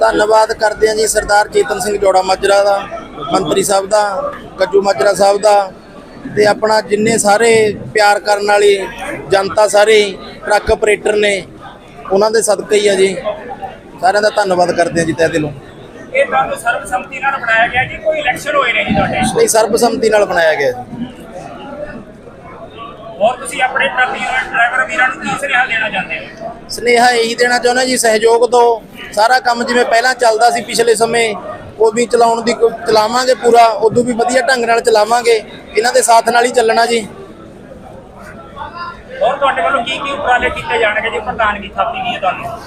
ਧੰਨਵਾਦ ਕਰਦੇ ਹਾਂ ਜੀ ਸਰਦਾਰ ਚੇਤਨ ਸਿੰਘ ਜੋੜਾ ਮਾਜਰਾ ਦਾ ਮੰਤਰੀ ਸਾਹਿਬ ਦਾ ਗੱਜੂ ਮਾਜਰਾ ਸਾਹਿਬ ਦਾ ਤੇ ਆਪਣਾ ਜਿੰਨੇ ਸਾਰੇ ਪਿਆਰ ਕਰਨ ਵਾਲੀ ਜਨਤਾ ਸਾਰੇ ਟਰੱਕ ਆਪਰੇਟਰ ਨੇ ਉਹਨਾਂ ਦੇ ਸਦਕਾ ਹੀ ਆ ਜੀ। ਸਾਰਿਆਂ ਦਾ ਧੰਨਵਾਦ ਕਰਦੇ ਹਾਂ ਜੀ ਤਹਿ ਦਿਲੋਂ। ਇਹ ਤੁਹਾਨੂੰ ਸਰਬਸੰਮਤੀ ਨਾਲ ਬਣਾਇਆ ਗਿਆ ਜੀ? ਕੋਈ ਇਲੈਕਸ਼ਨ ਹੋਏ ਨੇ ਜੀ ਤੁਹਾਡੇ? ਨਹੀਂ ਸਰਬਸੰਮਤੀ ਨਾਲ ਬਣਾਇਆ ਗਿਆ ਜੀ। ਹੋਰ ਤੁਸੀਂ ਆਪਣੇ ਟਰੱਕ ਡਰਾਈਵਰ ਵੀਰਾਂ ਨੂੰ ਕੀ ਸੁਨੇਹਾ ਦੇਣਾ ਚਾਹੁੰਦੇ ਹੋ? ਸਨੇਹਾ ਇਹੀ ਦੇਣਾ ਚਾਹੁੰਦਾ ਜੀ ਸਹਿਯੋਗ ਦਿਓ। ਸਾਰਾ ਕੰਮ ਜਿਵੇਂ ਪਹਿਲਾਂ ਚੱਲਦਾ ਸੀ ਪਿਛਲੇ ਸਮੇਂ ਉਹ ਵੀ ਚਲਾਉਣ ਦੀ ਚਲਾਵਾਂਗੇ ਪੂਰਾ ਉਦੋਂ ਵੀ ਵਧੀਆ ਢੰਗ ਨਾਲ ਚਲਾਵਾਂਗੇ। ਇਹਨਾਂ ਦੇ ਸਾਥ ਨਾਲ ਹੀ ਚੱਲਣਾ ਜੀ। ਹੋਰ ਤੁਹਾਡੇ ਵੱਲੋਂ ਕੀ ਕੀ ਉਪਰਾਲੇ ਕੀਤੇ ਜਾਣਗੇ ਜੀ? ਪ੍ਰਧਾਨਗੀ ਥਾਪੀ ਗਈ ਤੁਹਾਨੂੰ।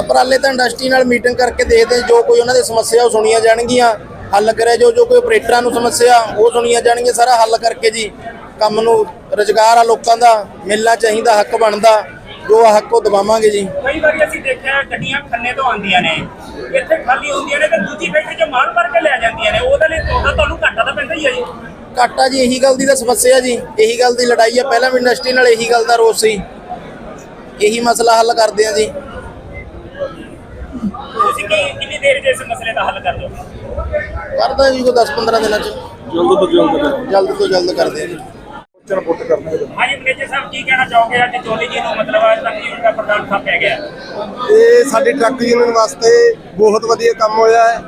ਅਪਰਾਲੇ ਤਾਂ ਇੰਡਸਟਰੀ ਨਾਲ ਮੀਟਿੰਗ ਕਰਕੇ ਦੇਖਦੇ ਜੋ ਕੋਈ ਉਹਨਾਂ ਦੀ ਸਮੱਸਿਆ ਉਹ ਸੁਣੀਆਂ ਜਾਣਗੀਆਂ। ਹੱਲ ਕਰਿਆ ਜੋ ਜੋ ਕੋਈ ਆਪਰੇਟਰਾਂ ਨੂੰ ਸਮੱਸਿਆ ਉਹ ਸੁਣੀਆਂ ਜਾਣਗੀਆਂ। ਸਾਰਾ ਹੱਲ ਕਰਕੇ ਜੀ ਕੰਮ ਨੂੰ ਰੁਜ਼ਗਾਰ ਆ ਲੋਕਾਂ ਦਾ ਮਿਲਣਾ ਚਾਹੀਦਾ ਹੱਕ ਬਣਦਾ। ਜੋ ਆ ਹੱਕ ਉਹ ਦਵਾਵਾਂਗੇ ਜੀ। ਕਈ ਵਾਰੀ ਅਸੀਂ ਦੇਖਿਆ ਗੱਡੀਆਂ ਖੰਨੇ ਤੋਂ ਆਉਂਦੀਆਂ ਨੇ। ਇੱਥੇ ਖਾਲੀ ਹੁੰਦੀਆਂ ਨੇ ਤੇ ਦੂਜੀ ਫੈਕਟਰੀ 'ਚ ਮਾਲ ਭਰ ਕੇ ਲੈ ਜਾਂਦੀਆਂ ਨੇ। ਉਹਦੇ ਲਈ ਤੁਹਾਡਾ ਤੁਹਾਨੂੰ ਘਾਟਾ ਤਾਂ ਪੈਂਦਾ ਹੀ ਹੈ ਜੀ। ਘਾਟਾ ਜੀ ਇਹੀ ਗੱਲ ਦੀ ਤਾਂ ਸਮੱਸਿਆ ਜੀ। ਇਹੀ ਗੱਲ ਦੀ ਲੜਾਈ ਆ। ਪਹਿਲਾਂ ਵੀ ਇੰਡਸਟਰੀ ਨਾਲ ਇਹੀ ਗੱਲ ਦਾ ਰੋਸ ਸੀ। ਇਹੀ ਮਸਲਾ ਹੱਲ ਕਰਦੇ ਆ ਜੀ। ਤੁਸੀਂ ਕੀ ਕਿੰਨੀ ਦੇਰ 'ਚ ਇਸ ਮਸਲੇ ਦਾ ਹੱਲ ਕਰ ਦੋਗੇ ਕਰਦਾ ਜੀ ਕੋਈ 10-15 ਦਿਨਾਂ ਚ। ਜਲਦ ਤੋਂ ਜਲਦ। ਜਲਦ ਤੋਂ ਜਲਦ ਕਰਦੇ ਆ ਜੀ। ਚਰ ਪੁੱਟ ਕਰਨਾ ਹੈ। ਹਾਂਜੀ ਮੈਨੇਜਰ ਸਾਹਿਬ ਕੀ ਕਹਿਣਾ ਚਾਹੋਗੇ? ਅੱਜ ਚੋਲੀ ਜੀ ਨੂੰ ਮਤਲਬ ਅੱਜ ਤੱਕ ਯੂਨੀਅਨ ਦਾ ਪ੍ਰਧਾਨ ਥਾਪਿਆ ਗਿਆ? ਇਹ ਸਾਡੀ ਟਰੱਕ ਯੂਨੀਅਨ ਵਾਸਤੇ ਬਹੁਤ ਵਧੀਆ ਕੰਮ ਹੋਇਆ ਹੈ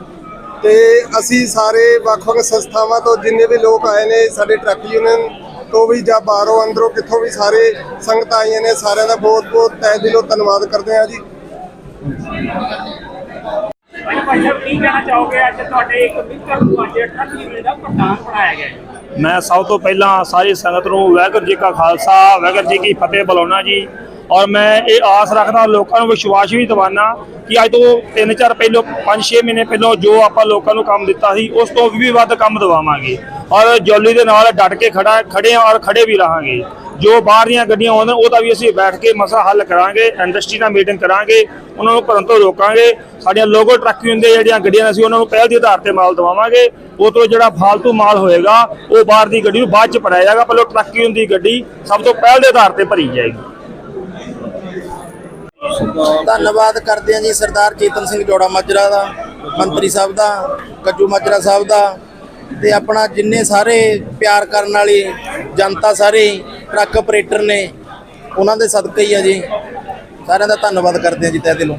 ਤੇ ਅਸੀਂ ਸਾਰੇ ਵੱਖ-ਵੱਖ ਸੰਸਥਾਵਾਂ ਤੋਂ ਜਿੰਨੇ ਵੀ ਲੋਕ ਆਏ ਨੇ ਸਾਡੇ ਟਰੱਕ ਯੂਨੀਅਨ ਤੋਂ ਵੀ ਜਾਂ ਬਾਹਰੋਂ ਅੰਦਰੋਂ ਕਿੱਥੋਂ ਵੀ ਸਾਰੇ ਸੰਗਤਾਂ ਆਈਆਂ ਨੇ ਸਾਰਿਆਂ ਦਾ ਬਹੁਤ-ਬਹੁਤ ਤਹਿ ਦਿਲੋਂ ਧੰਨਵਾਦ ਕਰਦੇ ਹਾਂ ਜੀ। ਭਾਈ ਸਾਹਿਬ ਕੀ ਕਹਿਣਾ ਚਾਹੋਗੇ? ਅੱਜ ਤੁਹਾਡੇ ਇੱਕ ਮਿੱਤਰ ਨੂੰ ਅੱਜ ਟਰੱਕ ਯੂਨੀਅਨ ਦਾ ਪ੍ਰਧਾਨ ਬਣਾਇਆ ਗਿਆ ਹੈ। ਮੈਂ ਸਭ ਤੋਂ ਪਹਿਲਾਂ ਸਾਰੀ ਸੰਗਤ ਨੂੰ ਵਾਹਿਗੁਰੂ ਜੀ ਕਾ ਖਾਲਸਾ, ਵਾਹਿਗੁਰੂ ਜੀ ਕੀ ਫਤਿਹ ਬੁਲਾਉਣਾ ਜੀ। ਔਰ ਮੈਂ ਇਹ ਆਸ ਰੱਖਦਾ ਲੋਕਾਂ ਨੂੰ, ਵਿਸ਼ਵਾਸ ਵੀ ਦਿਵਾਨਾ ਕਿ ਅੱਜ ਤੋਂ 3-4 ਪਹਿਲੋਂ 5-6 ਮਹੀਨੇ ਪਹਿਲੋਂ ਜੋ ਆਪਾਂ ਲੋਕਾਂ ਨੂੰ ਕੰਮ ਦਿੱਤਾ ਸੀ, ਉਸ ਤੋਂ ਵੀ ਵੱਧ ਕੰਮ ਦਿਵਾਵਾਂਗੇ। ਔਰ ਜੋਲੀ ਦੇ ਨਾਲ ਡਟ ਕੇ ਖੜਾ, ਖੜੇ ਔਰ ਖੜੇ ਵੀ ਰਹਾਂਗੇ। ਜੋ ਬਾਹਰ ਦੀਆਂ ਗੱਡੀਆਂ ਆਉਂਦੀਆਂ ਉਹਦਾ ਵੀ ਅਸੀਂ ਬੈਠ ਕੇ ਮਸਲਾ ਹੱਲ ਕਰਾਂਗੇ ਇੰਡਸਟਰੀ ਨਾਲ ਮੀਟਿੰਗ ਕਰਾਂਗੇ, ਉਹਨਾਂ ਨੂੰ ਭਰਨ ਤੋਂ ਰੋਕਾਂਗੇ। ਸਾਡੀਆਂ ਲੋਗੋ ਟਰੱਕ ਹੁੰਦੇ ਜਿਹੜੀਆਂ ਗੱਡੀਆਂ ਅਸੀਂ ਉਹਨਾਂ ਨੂੰ ਪਹਿਲ ਦੇ ਆਧਾਰ ਤੇ ਮਾਲ ਦਵਾਵਾਂਗੇ। ਉਹ ਤੋਂ ਜਿਹੜਾ ਫਾਲਤੂ ਮਾਲ ਹੋਏਗਾ, ਉਹ ਬਾਹਰ ਦੀ ਗੱਡੀ ਨੂੰ ਬਾਅਦ ਚ ਭਰਾਇਆ ਜਾਏਗਾ, ਪਹਿਲਾਂ ਟਰੱਕ ਦੀ ਗੱਡੀ, ਸਭ ਤੋਂ ਪਹਿਲ ਦੇ ਆਧਾਰ ਤੇ ਭਰੀ ਜਾਏਗੀ। ਧੰਨਵਾਦ ਕਰਦੇ ਹਾਂ ਜੀ ਸਰਦਾਰ ਚੇਤਨ ਸਿੰਘ ਜੋੜਾ ਮਾਜਰਾ ਦਾ, ਮੰਤਰੀ ਸਾਹਿਬ ਦਾ, ਕੱਜੂ ਮਾਜਰਾ ਸਾਹਿਬ ਦਾ, ਤੇ ਆਪਣਾ ਜਿੰਨੇ ਸਾਰੇ ਪਿਆਰ ਕਰਨ ਵਾਲੀ ਜਨਤਾ ਸਾਰੇ ਟਰੱਕ ਆਪਰੇਟਰ ਨੇ ਉਹਨਾਂ ਦੇ ਸਦਕਾ ਹੀ ਆ ਜੀ। ਸਾਰਿਆਂ ਦਾ ਧੰਨਵਾਦ ਕਰਦੇ ਹਾਂ ਜੀ ਤਹਿ ਦਿਲੋਂ।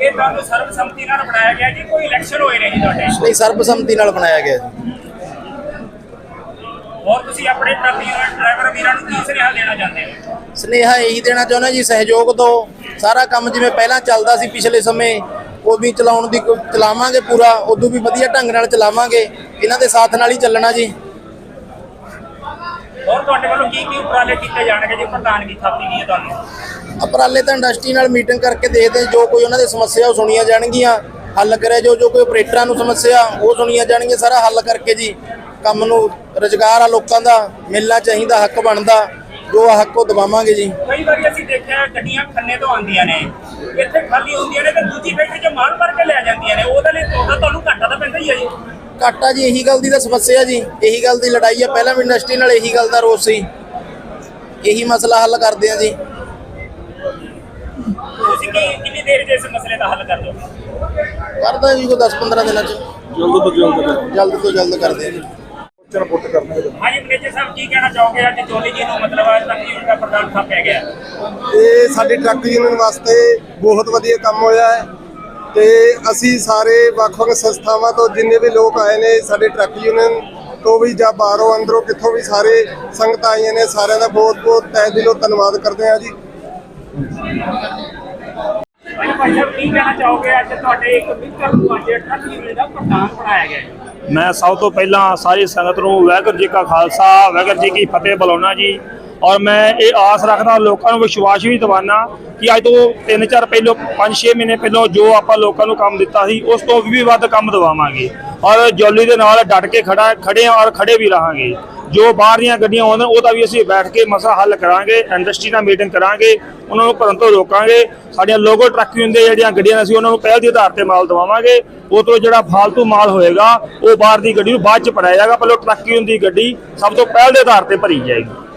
ਇਹ ਤੁਹਾਨੂੰ ਸਰਬਸੰਮਤੀ ਨਾਲ ਬਣਾਇਆ ਗਿਆ ਜੀ? ਕੋਈ ਇਲੈਕਸ਼ਨ ਹੋਏ ਨੇ ਜੀ ਤੁਹਾਡੇ? ਨਹੀਂ ਸਰਬਸੰਮਤੀ ਨਾਲ ਬਣਾਇਆ ਗਿਆ ਜੀ। ਹੋਰ ਤੁਸੀਂ ਆਪਣੇ ਡਰਾਈਵਰ ਵੀਰਾਂ ਨੂੰ ਕੀ ਸੁਨੇਹਾ ਦੇਣਾ ਚਾਹੁੰਦੇ ਹੋ? ਸਨੇਹਾ ਇਹੀ ਦੇਣਾ ਚਾਹੁੰਦਾ ਜੀ ਸਹਿਯੋਗ ਦਿਓ। ਸਾਰਾ ਕੰਮ ਜਿਵੇਂ ਪਹਿਲਾਂ ਚੱਲਦਾ ਸੀ ਪਿਛਲੇ ਸਮੇਂ ਉਹ ਵੀ ਚਲਾਉਣ ਦੀ ਚਲਾਵਾਂਗੇ ਪੂਰਾ ਉਦੋਂ ਵੀ ਵਧੀਆ ਢੰਗ ਨਾਲ ਚਲਾਵਾਂਗੇ। ਇਹਨਾਂ ਦੇ ਸਾਥ ਨਾਲ ਹੀ ਚੱਲਣਾ ਜੀ। ਹੋਰ ਤੁਹਾਡੇ ਵੱਲੋਂ ਕੀ ਕੀ ਉਪਰਾਲੇ ਕੀਤੇ ਜਾਣਗੇ ਜੀ? ਪ੍ਰਧਾਨਗੀ ਥਾਪੀ ਗਈ ਹੈ ਤੁਹਾਨੂੰ। ਅਪਰਾਲੇ ਤਾਂ ਇੰਡਸਟਰੀ ਨਾਲ ਮੀਟਿੰਗ ਕਰਕੇ ਦੇਖਦੇ ਜੋ ਕੋਈ ਉਹਨਾਂ ਦੀ ਸਮੱਸਿਆ ਉਹ ਸੁਣੀਆਂ ਜਾਣਗੀਆਂ। ਹੱਲ ਕਰਿਆ ਜੋ ਜੋ ਕੋਈ ਆਪਰੇਟਰਾਂ ਨੂੰ ਸਮੱਸਿਆ ਉਹ ਸੁਣੀਆਂ ਜਾਣਗੀਆਂ ਸਾਰਾ ਹੱਲ ਕਰਕੇ ਜੀ ਕੰਮ ਨੂੰ ਰੁਜ਼ਗਾਰ ਆ ਲੋਕਾਂ ਦਾ ਮਿਲਣਾ ਚਾਹੀਦਾ ਹੱਕ ਬਣਦਾ ਜੋ ਆ ਹੱਕ ਉਹ ਦਵਾਵਾਂਗੇ ਜੀ। ਕਈ ਵਾਰੀ ਅਸੀਂ ਦੇਖਿਆ ਗੱਡੀਆਂ ਖੰਨੇ ਤੋਂ ਆਉਂਦੀਆਂ ਨੇ ਇੱਥੇ ਖਾਲੀ ਹੁੰਦੀਆਂ ਨੇ ਤੇ ਦੂਜੀ ਫੈਕਟਰੀ 'ਚ ਮਾਲ ਭਰ ਕੇ ਲੈ ਜਾਂਦੀਆਂ ਨੇ ਉਹਦੇ ਲਈ ਤੁਹਾਡਾ ਤੁਹਾਨੂੰ ਘਾਟਾ ਘਾਟਾ ਜੀ ਇਹੀ ਗੱਲ ਦੀ ਤਾਂ ਸਮੱਸਿਆ ਜੀ। ਇਹੀ ਗੱਲ ਦੀ ਲੜਾਈ ਆ ਪਹਿਲਾਂ ਵੀ ਇੰਡਸਟਰੀ ਨਾਲ ਇਹੀ ਗੱਲ ਦਾ ਰੋਸ ਸੀ। ਇਹੀ ਮਸਲਾ ਹੱਲ ਕਰਦੇ ਆ ਜੀ। ਤੁਸੀਂ ਕੀ ਕਿੰਨੀ ਦੇਰ 'ਚ ਇਸ ਮਸਲੇ ਦਾ ਹੱਲ ਕਰ ਦੋਗੇ ਕਰਦਾ ਜੀ ਕੋਈ 10-15 ਦਿਨਾਂ ਚ। ਜਲਦ ਤੋਂ ਜਲਦ। ਜਲਦ ਤੋਂ ਜਲਦ ਕਰਦੇ ਆ ਜੀ। ਚਰ ਪੁੱਟ ਕਰਨਾ ਹੈ ਹਾਂਜੀ ਮੈਨੇਜਰ ਸਾਹਿਬ ਕੀ ਕਹਿਣਾ ਚਾਹੋਗੇ? ਅੱਜ ਚੋਲੀ ਜੀ ਨੂੰ ਮਤਲਬ ਅੱਜ ਤੱਕ ਯੂਨੀਅਨ ਦਾ ਪ੍ਰਧਾਨ ਥਾਪਿਆ ਗਿਆ? ਇਹ ਸਾਡੀ ਟਰੱਕ ਯੂਨੀਅਨ ਵਾਸਤੇ ਬਹੁਤ ਵਧੀਆ ਕੰਮ ਹੋਇਆ ਹੈ। ਤੇ ਅਸੀਂ ਸਾਰੇ ਵੱਖ-ਵੱਖ ਸੰਸਥਾਵਾਂ ਤੋਂ ਜਿੰਨੇ ਵੀ ਲੋਕ ਆਏ ਨੇ ਸਾਡੇ ਟਰੱਕ ਯੂਨੀਅਨ ਤੋਂ ਵੀ ਜਾਂ ਬਾਹਰੋਂ ਅੰਦਰੋਂ ਕਿੱਥੋਂ ਵੀ ਸਾਰੇ ਸੰਗਤਾਂ ਆਈਆਂ ਨੇ ਸਾਰਿਆਂ ਦਾ ਬਹੁਤ-ਬਹੁਤ ਤਹਿ ਦਿਲੋਂ ਧੰਨਵਾਦ ਕਰਦੇ ਹਾਂ ਜੀ। ਭਾਈ ਭਾਈ ਸਾਹਿਬ ਕੀ ਕਹਿਣਾ ਚਾਹੋਗੇ? ਅੱਜ ਤੁਹਾਡੇ ਇੱਕ ਮਿੱਤਰ ਨੂੰ ਅੱਜ ਟਰੱਕ ਯੂਨੀਅਨ ਦਾ ਪ੍ਰਧਾਨ ਬਣਾਇਆ ਗਿਆ ਹੈ। ਮੈਂ ਸਭ ਤੋਂ ਪਹਿਲਾਂ ਸਾਰੀ ਸੰਗਤ ਨੂੰ ਵਾਹਿਗੁਰੂ ਜੀ ਕਾ ਖਾਲਸਾ ਵਾਹਿਗੁਰੂ ਜੀ ਕੀ ਫਤਿਹ ਬੁਲਾਉਣਾ ਜੀ। ਔਰ ਮੈਂ ਇਹ ਆਸ ਰੱਖਦਾ ਲੋਕਾਂ ਨੂੰ ਵਿਸ਼ਵਾਸ ਵੀ ਦਿਵਾਨਾ ਕਿ ਅੱਜ ਤੋਂ 3-4 ਪਹਿਲੋਂ 5-6 ਮਹੀਨੇ ਪਹਿਲੋਂ ਜੋ ਆਪਾਂ ਲੋਕਾਂ ਨੂੰ ਕੰਮ ਦਿੱਤਾ ਸੀ, ਉਸ ਤੋਂ ਵੀ ਵੱਧ ਕੰਮ ਦਿਵਾਵਾਂਗੇ। ਔਰ ਜੌਲੀ ਦੇ ਨਾਲ ਡਟ ਕੇ ਖੜਾ, ਖੜੇ ਹਾਂ ਔਰ ਖੜੇ ਵੀ ਰਹਾਂਗੇ। ਜੋ ਬਾਹਰ ਦੀਆਂ ਗੱਡੀਆਂ ਆਉਂਦੀਆਂ ਉਹਦਾ ਵੀ ਅਸੀਂ ਬੈਠ ਕੇ ਮਸਲਾ ਹੱਲ ਕਰਾਂਗੇ, ਇੰਡਸਟਰੀ ਨਾਲ ਮੀਟਿੰਗ ਕਰਾਂਗੇ, ਉਹਨਾਂ ਨੂੰ ਭਰਨ ਤੋਂ ਰੋਕਾਂਗੇ। ਸਾਡੀਆਂ ਲੋਗੋ ਟਰੱਕ ਹੁੰਦੇ ਜਿਹੜੀਆਂ ਗੱਡੀਆਂ ਨੇ, ਅਸੀਂ ਉਹਨਾਂ ਨੂੰ ਪਹਿਲ ਦੇ ਆਧਾਰ ਤੇ ਮਾਲ ਦਵਾਵਾਂਗੇ। ਉਹ ਤੋਂ ਜਿਹੜਾ ਫਾਲਤੂ ਮਾਲ ਹੋਏਗਾ, ਉਹ ਬਾਹਰ ਦੀ ਗੱਡੀ ਨੂੰ ਬਾਅਦ ਚ ਭਰਾਇਆ ਜਾਏਗਾ। ਪਹਿਲਾਂ ਟਰੱਕ ਦੀ ਗੱਡੀ, ਸਭ ਤੋਂ ਪਹਿਲ ਦੇ ਆਧਾਰ ਤੇ ਭਰੀ ਜਾਏਗੀ।